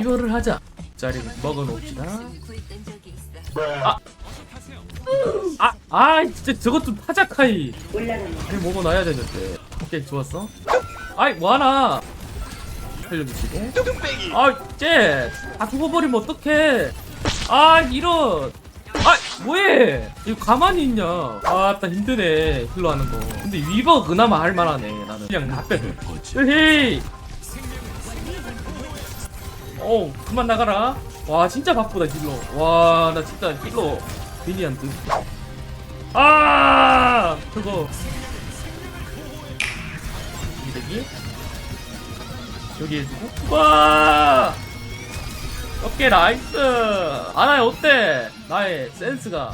이거를 하자. 자리를 먹어놓읍시다. 아! 아! 아 진짜 저것 좀 타자카이. 아니 먹어놔야 되는데 오케이 좋았어. 아이 뭐하나 살려주시고. 아쟤다 죽어버리면 어떡해. 아 이런. 아 뭐해? 이거 가만히 있냐? 아따 힘드네. 힐러 하는 거. 근데 위버 그나마 할만하네 나는. 그냥 다 빼도 헤이 어 그만 나가라. 와 진짜 바쁘다 힐러. 와 나 진짜 힐러 미니언트 아! 저거. 이대기. 여기 해주고. 와! 오케이 나이스. 아나야 어때? 나의 센스가.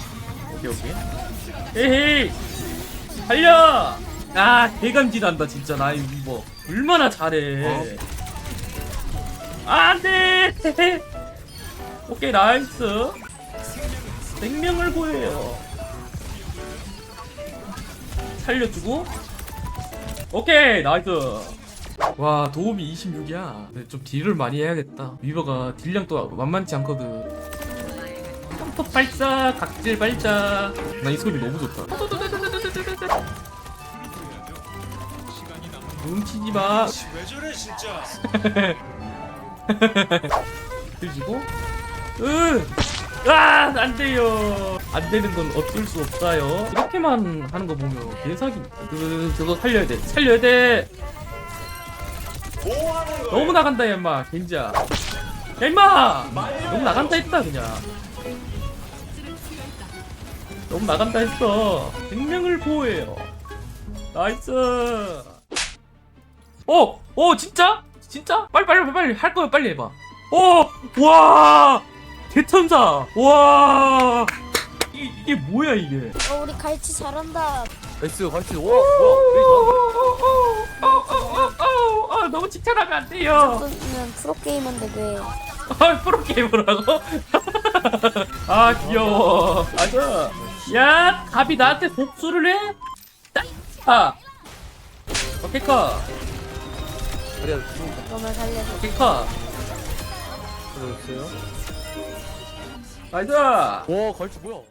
오케이 오케이. 에헤이! 달려! 아 개감지난다 진짜. 나의 위버. 얼마나 잘해 안돼. 오케이 나이스. 생명을 보여요. 살려주고. 오케이 나이스. 와 도움이 26이야. 근데 좀 딜을 많이 해야겠다. 위버가 딜량 또 만만치 않거든. 펌프 발사 각질 발자 나이 소리 너무 좋다. 뭉치지 마. 왜 저래 진짜 들지고 으! 아! 안 돼요. 안 되는 건 어쩔 수 없어요. 이렇게만 하는 거 보면 개사기. 그 저거 살려야 돼. 살려야 돼. 너무 나간다 야 임마. 겐지야. 야 임마. 너무 나간다 했다 그냥. 너무 나간다 했어. 생명을 보호해요. 나이스. 어, 어 진짜? 진짜? 빨리 빨리 빨리, 빨리 할 거면 빨리 해봐. 어, 와, 대천사. 와, 이게, 이게 뭐야 이게? 어, 우리 갈치 잘한다. 나이스 같이 와 뭐야 아, 너무 칭찬하면 안 돼요. 저는 프로게이머인데 왜? 아, 프로 게이머라고? 아, 귀여워. 맞아. 야, 답이 나한테 복수를 해? 따- 아. 오케이, 컷. 자리야 죽은 너만 살려줘. 컷. 거 있어요 나이스. 와 갈치 뭐야